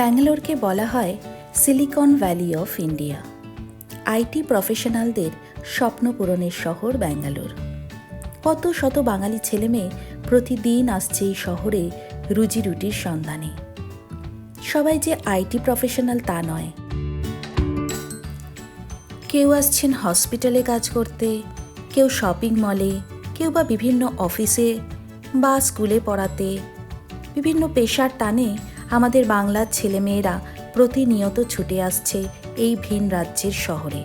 ব্যাঙ্গালোরকে বলা হয় silicon valley of India. IT প্রফেশনালদের স্বপ্ন পূরণের শহর ব্যাঙ্গালোর। কত শত বাঙালি ছেলেমেয়ে প্রতিদিন আসছে এই শহরে রুজি রুটির সন্ধানে। সবাই যে আইটি প্রফেশনাল তা নয়। কেউ আসছেন হসপিটালে কাজ করতে, কেউ শপিং মলে, কেউ বা বিভিন্ন অফিসে বা স্কুলে পড়াতে, বিভিন্ন পেশার টানে আমাদের বাংলার ছেলেমেয়েরা প্রতিনিয়ত ছুটে আসছে এই ভিন রাজ্যের শহরে।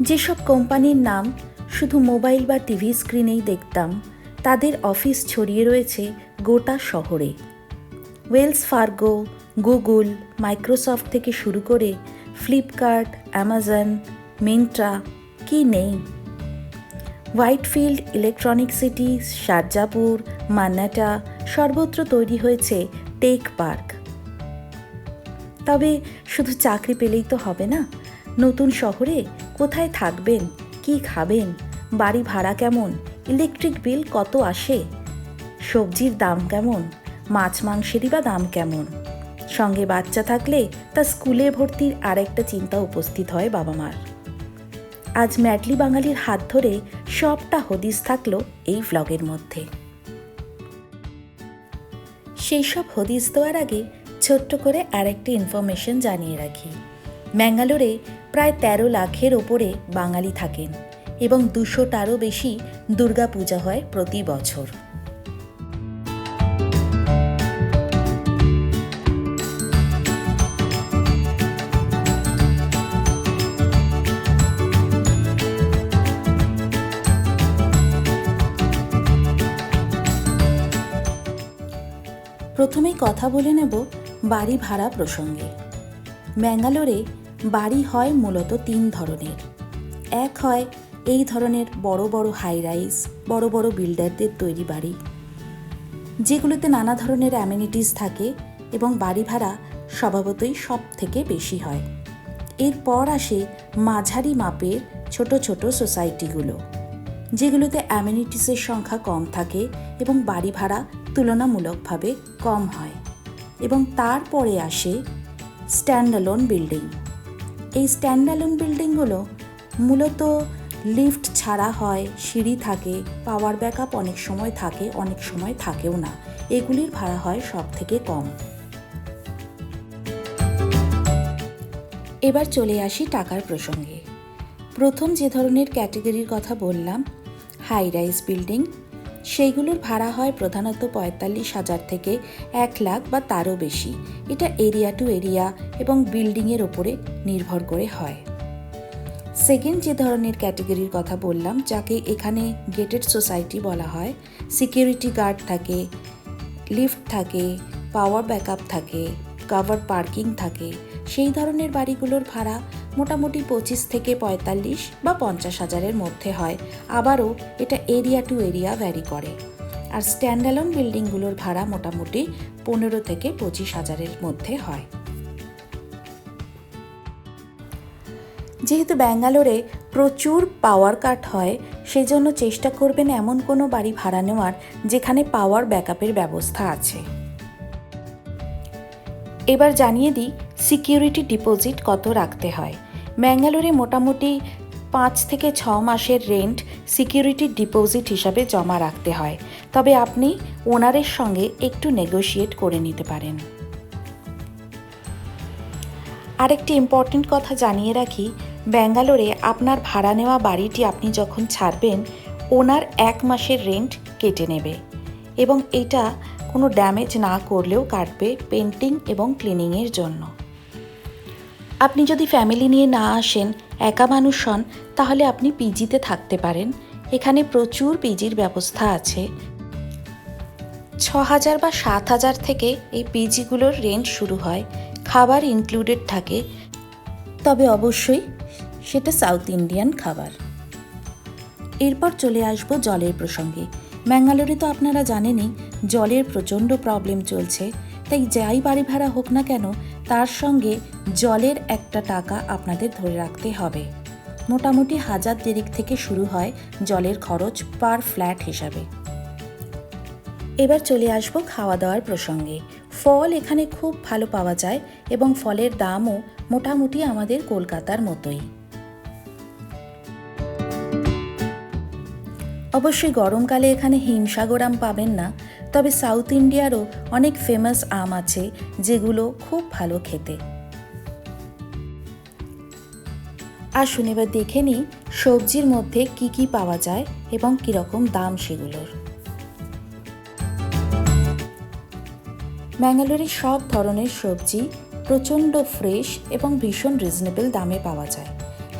যেসব কোম্পানির নাম শুধু মোবাইল বা টিভি স্ক্রিনেই দেখতাম, তাদের অফিস ছড়িয়ে রয়েছে গোটা শহরে। ওয়েলস ফার্গো, গুগল, মাইক্রোসফট থেকে শুরু করে ফ্লিপকার্ট, অ্যামাজন মিন্ট্রা কি নেই? হোয়াইটফিল্ড, ইলেকট্রনিক সিটি, শারজাপুর, মান্নাটা সর্বত্র তৈরি হয়েছে টেক পার্ক। তবে শুধু চাকরি পেলেই তো হবে না। নতুন শহরে কোথায় থাকবেন, কি খাবেন, বাড়ি ভাড়া কেমন, ইলেকট্রিক বিল কত আসে, সবজির দাম কেমন, মাছ মাংসেরই বা দাম কেমন, সঙ্গে বাচ্চা থাকলে তা স্কুলে ভর্তির আরেকটা চিন্তা উপস্থিত হয় বাবা মার আজ ম্যাডলি বাঙালির হাত ধরে সবটা হদিস থাকল এই ভ্লগের মধ্যে। সেই সব হদিস দেওয়ার আগে ছোট্ট করে আরেকটি ইনফরমেশন জানিয়ে রাখি। ম্যাঙ্গালোরে প্রায় তেরো লাখের ওপরে বাঙালি থাকেন এবং দুশোটারও বেশি দুর্গাপূজা হয় প্রতি বছর। প্রথমেই কথা বলে নেব বাড়ি ভাড়া প্রসঙ্গে। ব্যাঙ্গালোরে বাড়ি হয় মূলত তিন ধরনের। এক হয় এই ধরনের বড় বড় হাই রাইজ বড় বড় বিল্ডারদের তৈরি বাড়ি, যেগুলোতে নানা ধরনের অ্যামিনিটিস থাকে এবং বাড়ি ভাড়া স্বভাবতই সব থেকে বেশি হয়। এরপর আসে মাঝারি মাপের ছোট ছোট সোসাইটিগুলো যেগুলোতে অ্যামিনিটিসের সংখ্যা কম থাকে এবং বাড়ি ভাড়া তুলনামূলকভাবে কম হয় এবং তারপরে আসে স্ট্যান্ডালোন বিল্ডিং। এই স্ট্যান্ডালোন বিল্ডিংগুলো মূলত লিফট ছাড়া হয়, সিঁড়ি থাকে, পাওয়ার ব্যাকআপ অনেক সময় থাকে, অনেক সময় থাকেও না। এগুলির ভাড়া হয় সব থেকে কম। এবার চলে আসি টাকার প্রসঙ্গে। প্রথম যে ধরনের ক্যাটেগরির কথা বললাম হাই রাইজ বিল্ডিং সেইগুলোর ভাড়া হয় প্রধানত পঁয়তাল্লিশ হাজার থেকে এক লাখ বা তারও বেশি। এটা এরিয়া টু এরিয়া এবং বিল্ডিংয়ের ওপরে নির্ভর করে হয়। সেকেন্ড যে ধরনের ক্যাটেগরির কথা বললাম, যাকে এখানে গেটেড সোসাইটি বলা হয় সিকিউরিটি গার্ড থাকে লিফট থাকে পাওয়ার ব্যাকআপ থাকে কাভার পার্কিং থাকে, সেই ধরনের বাড়িগুলোর ভাড়া মোটামুটি পঁচিশ থেকে পঁয়তাল্লিশ বা পঞ্চাশ হাজারের মধ্যে হয়। আবারও এটা এরিয়া টু এরিয়া ভ্যারি করে। আর স্ট্যান্ডালোন বিল্ডিংগুলোর ভাড়া মোটামুটি পনেরো থেকে পঁচিশ হাজারের মধ্যে হয়। যেহেতু ব্যাঙ্গালোরে প্রচুর পাওয়ার কাট হয়, সেজন্য চেষ্টা করবেন এমন কোনো বাড়ি ভাড়া নেওয়ার যেখানে পাওয়ার ব্যাকআপের ব্যবস্থা আছে। এবার জানিয়ে দিই সিকিউরিটি ডিপোজিট কত রাখতে হয়। ব্যাঙ্গালোরে মোটামুটি পাঁচ থেকে ছ মাসের রেন্ট সিকিউরিটি ডিপোজিট হিসাবে জমা রাখতে হয়। তবে আপনি ওনারের সঙ্গে একটু নেগোশিয়েট করে নিতে পারেন। আরেকটি ইম্পর্টেন্ট কথা জানিয়ে রাখি, ব্যাঙ্গালোরে আপনার ভাড়া নেওয়া বাড়িটি আপনি যখন ছাড়বেন, ওনার এক মাসের রেন্ট কেটে নেবে এবং এটা কোনো ড্যামেজ না করলেও কাটবে পেন্টিং এবং ক্লিনিংয়ের জন্য। আপনি যদি ফ্যামিলি নিয়ে না আসেন, একা মানুষ হন, তাহলে আপনি পিজিতে থাকতে পারেন। এখানে প্রচুর পিজির ব্যবস্থা আছে। ছ হাজার বা সাত হাজার থেকে এই পিজিগুলোর রেন্ট শুরু হয়। খাবার ইনক্লুডেড থাকে। তবে অবশ্যই সেটা সাউথ ইন্ডিয়ান খাবার। এরপর চলে আসব জলের প্রসঙ্গে। ব্যাঙ্গালোরে তো আপনারা জানেনই, জলের প্রচণ্ড প্রবলেম চলছে। তাই যাই বাড়ি ভাড়া হোক না কেন তার সঙ্গে জলের একটা টাকা আপনাদের ধরে রাখতে হবে। মোটামুটি হাজার দেরিক থেকে শুরু হয় জলের খরচ পার ফ্ল্যাট হিসাবে। এবার চলে আসব খাওয়া দাওয়ার প্রসঙ্গে। ফল এখানে খুব ভালো পাওয়া যায় এবং ফলের দামও মোটামুটি আমাদের কলকাতার মতোই। অবশ্যই গরমকালে এখানে হিমসাগর আম পাবেন না তবে সাউথ ইন্ডিয়ারও অনেক ফেমাস আম আছে, যেগুলো খুব ভালো খেতে। আসুন এবার দেখে নিই সবজির মধ্যে কি কি পাওয়া যায় এবং কীরকম দাম সেগুলোর। ব্যাঙ্গালোরে সব ধরনের সবজি প্রচণ্ড ফ্রেশ এবং ভীষণ রিজনেবল দামে পাওয়া যায়।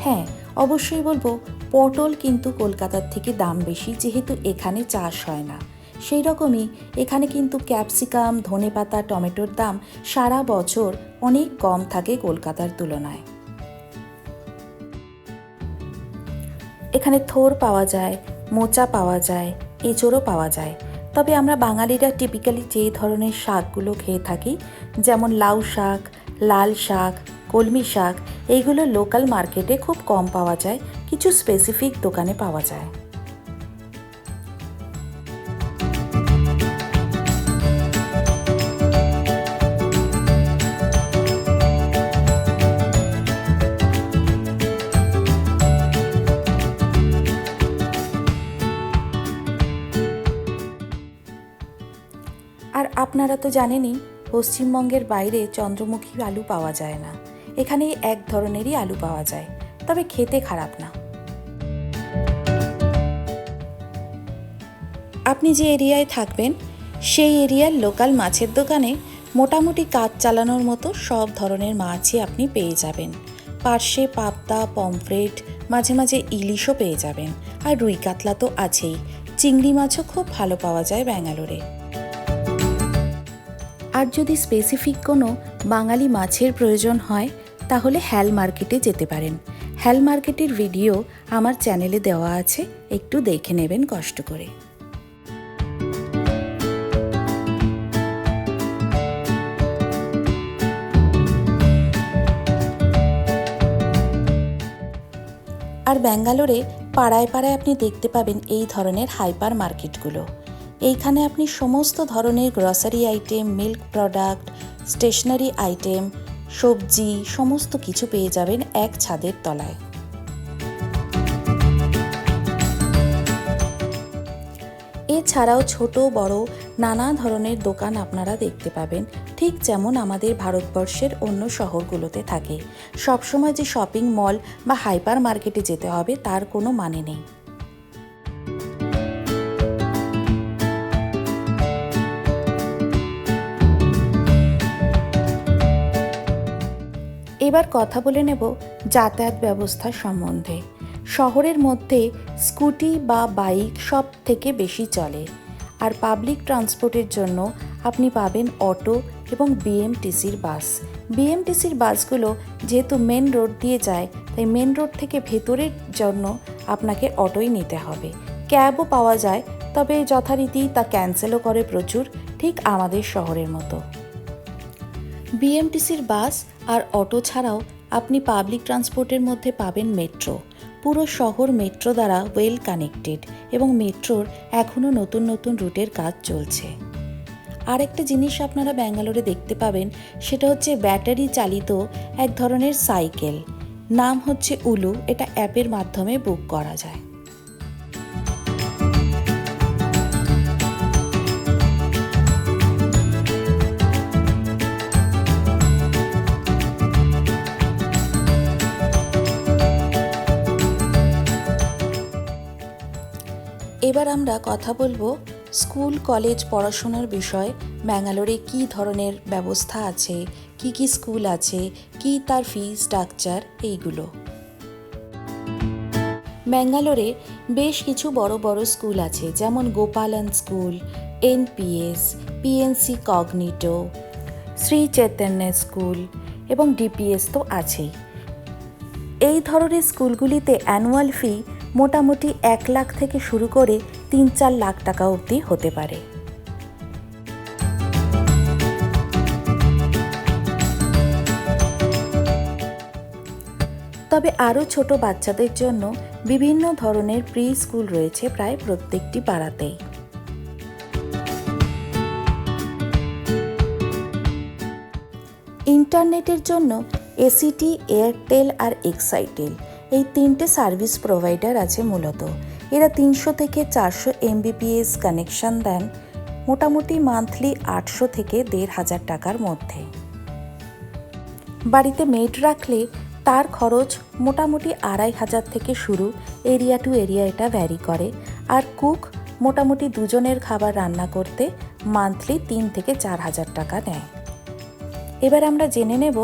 হ্যাঁ অবশ্যই বলব, পটল কিন্তু কলকাতার থেকে দাম বেশি, যেহেতু এখানে চাষ হয় না। সেই রকমই এখানে কিন্তু ক্যাপসিকাম, ধনেপাতা, টমেটোর দাম সারা বছর অনেক কম থাকে কলকাতার তুলনায়। এখানে থোর পাওয়া যায়, মোচা পাওয়া যায়, এঁচড়ও পাওয়া যায়। তবে আমরা বাঙালিরা টিপিক্যালি যে ধরনের শাকগুলো খেয়ে থাকি, যেমন লাউ শাক, লাল শাক, কলমি শাক, এইগুলো লোকাল মার্কেটে খুব কম পাওয়া যায়, কিছু স্পেসিফিক দোকানে পাওয়া যায়। আপনারা তো জানেনই, পশ্চিমবঙ্গের বাইরে চন্দ্রমুখী আলু পাওয়া যায় না। এখানে এক ধরনেরই আলু পাওয়া যায়, তবে খেতে খারাপ না। আপনি যে এরিয়ায় থাকবেন, সেই এরিয়ার লোকাল মাছের দোকানে মোটামুটি কাজ চালানোর মতো সব ধরনের মাছই আপনি পেয়ে যাবেন। পার্শে পাবদা, পমফ্রেট, মাঝে মাঝে ইলিশও পেয়ে যাবেন। আর রুই কাতলা তো আছেই। চিংড়ি মাছও খুব ভালো পাওয়া যায় ব্যাঙ্গালোরে। আর যদি স্পেসিফিক কোনো বাঙালি মাছের প্রয়োজন হয়, তাহলে হ্যাল মার্কেটে যেতে পারেন। হ্যাল মার্কেটের ভিডিও আমার চ্যানেলে দেওয়া আছে, একটু দেখে নেবেন কষ্ট করে। আর ব্যাঙ্গালোরে পাড়ায় পাড়ায় আপনি দেখতে পাবেন এই ধরনের হাইপার মার্কেটগুলো এইখানে আপনি সমস্ত ধরনের grocery item milk product stationery item সবজি, সমস্ত কিছু পেয়ে যাবেন এক ছাদের তলায়। এছাড়াও ছোট, বড় নানা ধরনের দোকান আপনারা দেখতে পাবেন। ঠিক যেমন আমাদের ভারতবর্ষের অন্য শহরগুলোতে থাকে। সবসময় যে শপিং মল বা হাইপার মার্কেটে যেতে হবে, তার কোনো মানে নেই। এবার কথা বলে নেব যাতায়াত ব্যবস্থা সম্বন্ধে। শহরের মধ্যে স্কুটি বা বাইক সব থেকে বেশি চলে। আর পাবলিক ট্রান্সপোর্টের জন্য আপনি পাবেন অটো এবং বিএমটিসির বাস। বিএমটিসির বাসগুলো যেহেতু মেন রোড দিয়ে যায়, তাই মেন রোড থেকে ভেতরের জন্য আপনাকে অটোই নিতে হবে। ক্যাবও পাওয়া যায়, তবে যথারীতি তা ক্যান্সেলও করে প্রচুর, ঠিক আমাদের শহরের মতো। বিএমটিসির বাস আর অটো ছাড়াও আপনি পাবলিক ট্রান্সপোর্টের মধ্যে পাবেন মেট্রো। পুরো শহর মেট্রো দ্বারা ওয়েল কানেক্টেড এবং মেট্রোর এখনও নতুন নতুন রুটের কাজ চলছে। আরেকটা জিনিস আপনারা ব্যাঙ্গালোরে দেখতে পাবেন, সেটা হচ্ছে ব্যাটারি চালিত এক ধরনের সাইকেল। নাম হচ্ছে উলু, এটা অ্যাপের মাধ্যমে বুক করা যায়। এবার আমরা কথা বলব স্কুল, কলেজ পড়াশোনার বিষয়। ব্যাঙ্গালোরে কী ধরনের ব্যবস্থা আছে? কি কি স্কুল আছে? কি তার ফি স্ট্রাকচার এইগুলো। ব্যাঙ্গালোরে বেশ কিছু বড় বড় স্কুল আছে, যেমন Gopalan school, NPS, PNC Cognito Shri Chaitanya school এবং ডিপিএস তো আছেই। এই ধরনের স্কুলগুলিতে অ্যানুয়াল ফি মোটামুটি এক লাখ থেকে শুরু করে তিন চার লাখ টাকা অবধি হতে পারে। তবে আরও ছোট বাচ্চাদের জন্য বিভিন্ন ধরনের প্রি স্কুল রয়েছে প্রায় প্রত্যেকটি পাড়াতেই ইন্টারনেটের জন্য এসিটি, এয়ারটেল আর এক্সাইটেল এই তিনটে সার্ভিস প্রোভাইডার আছে মূলত। এরা তিনশো থেকে চারশো এমবিপিএস কানেকশন দেন, মোটামুটি মান্থলি আটশো থেকে দেড় হাজার টাকার মধ্যে। বাড়িতে মেড রাখলে তার খরচ মোটামুটি আড়াই হাজার থেকে শুরু, এরিয়া টু এরিয়া এটা ভ্যারি করে। আর কুক মোটামুটি দুজনের খাবার রান্না করতে মান্থলি তিন থেকে চার হাজার টাকা নেয়। এবার আমরা জেনে নেব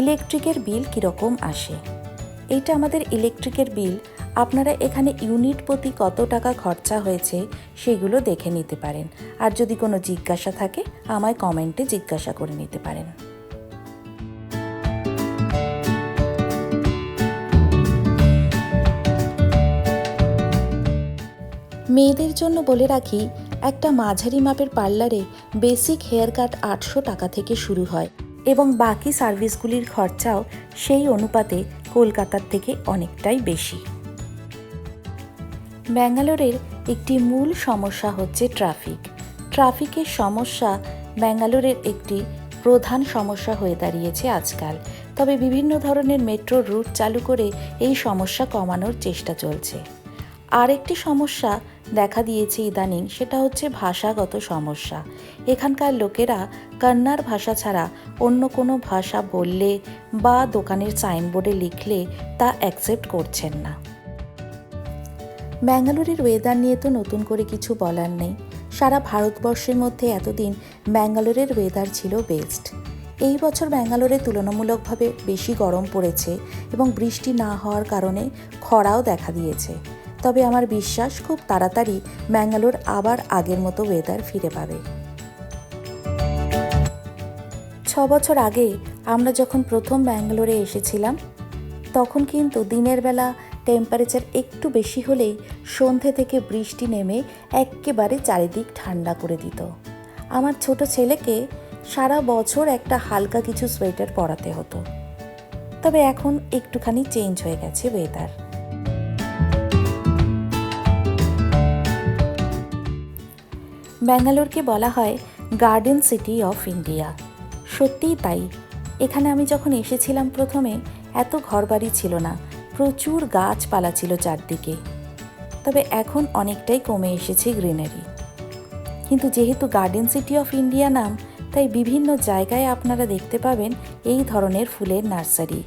ইলেকট্রিকের বিল কীরকম আসে। এইটা আমাদের ইলেকট্রিকের বিল আপনারা এখানে ইউনিট প্রতি কত টাকা খরচা হয়েছে সেগুলো দেখে নিতে পারেন। আর যদি কোনো জিজ্ঞাসা থাকে, আমায় কমেন্টে জিজ্ঞাসা করে নিতে পারেন। মেয়েদের জন্য বলে রাখি, একটা মাঝারি মাপের পার্লারে বেসিক হেয়ার কাট আটশো টাকা থেকে শুরু হয় এবং বাকি সার্ভিসগুলির খরচাও সেই অনুপাতে কলকাতার থেকে অনেকটাই বেশি। ব্যাঙ্গালোরের একটি মূল সমস্যা হচ্ছে ট্রাফিক। ট্রাফিকের সমস্যা ব্যাঙ্গালোরের একটি প্রধান সমস্যা হয়ে দাঁড়িয়েছে আজকাল। তবে বিভিন্ন ধরনের মেট্রো রুট চালু করে এই সমস্যা কমানোর চেষ্টা চলছে। আরেকটি সমস্যা দেখা দিয়েছে ইদানিং, সেটা হচ্ছে ভাষাগত সমস্যা। এখানকার লোকেরা কন্নাড় ভাষা ছাড়া অন্য কোনো ভাষা বললে বা দোকানের সাইনবোর্ডে লিখলে তা অ্যাকসেপ্ট করছেন না। ব্যাঙ্গালোরের ওয়েদার নিয়ে তো নতুন করে কিছু বলার নেই। সারা ভারতবর্ষের মধ্যে এতদিন ব্যাঙ্গালোরের ওয়েদার ছিল বেস্ট এই বছর ব্যাঙ্গালোরে তুলনামূলকভাবে বেশি গরম পড়েছে এবং বৃষ্টি না হওয়ার কারণে খরাও দেখা দিয়েছে। তবে আমার বিশ্বাস খুব তাড়াতাড়ি ম্যাঙ্গালোর আবার আগের মতো ওয়েদার ফিরে পাবে। ছ বছর আগে আমরা যখন প্রথম ব্যাঙ্গালোরে এসেছিলাম, তখন কিন্তু দিনের বেলা টেম্পারেচার একটু বেশি হলেই সন্ধে থেকে বৃষ্টি নেমে একেবারে চারিদিক ঠান্ডা করে দিত। আমার ছোট ছেলেকে সারা বছর একটা হালকা কিছু সোয়েটার পরাতে হতো। তবে এখন একটুখানি চেঞ্জ হয়ে গেছে ওয়েদার ব্যাঙ্গালোরকে বলা হয় গার্ডেন সিটি অফ ইন্ডিয়া। সত্যিই তাই। এখানে আমি যখন এসেছিলাম প্রথমে, এত ঘরবাড়ি ছিল না, প্রচুর গাছপালা ছিল চারদিকে। তবে এখন অনেকটাই কমে এসেছে গ্রিনারি। কিন্তু যেহেতু গার্ডেন সিটি অফ ইন্ডিয়া নাম, তাই বিভিন্ন জায়গায় আপনারা দেখতে পাবেন এই ধরনের ফুলের নার্সারি।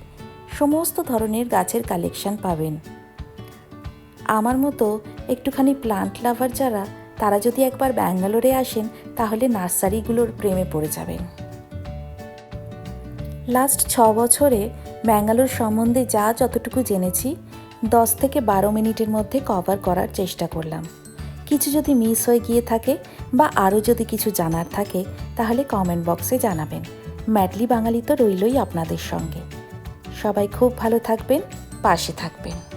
সমস্ত ধরনের গাছের কালেকশন পাবেন। আমার মতো একটুখানি প্লান্ট লাভার যারা তারা যদি একবার ব্যাঙ্গালোরে আসেন, তাহলে নার্সারিগুলোর প্রেমে পড়ে যাবেন। লাস্ট ছ বছরে ব্যাঙ্গালোর সম্বন্ধে যা যতটুকু জেনেছি, দশ থেকে বারো মিনিটের মধ্যে কভার করার চেষ্টা করলাম। কিছু যদি মিস হয়ে গিয়ে থাকে বা আরও যদি কিছু জানার থাকে, তাহলে কমেন্ট বক্সে জানাবেন। ম্যাডলি বাঙালি তো রইলই আপনাদের সঙ্গে। সবাই খুব ভালো থাকবেন, পাশে থাকবেন।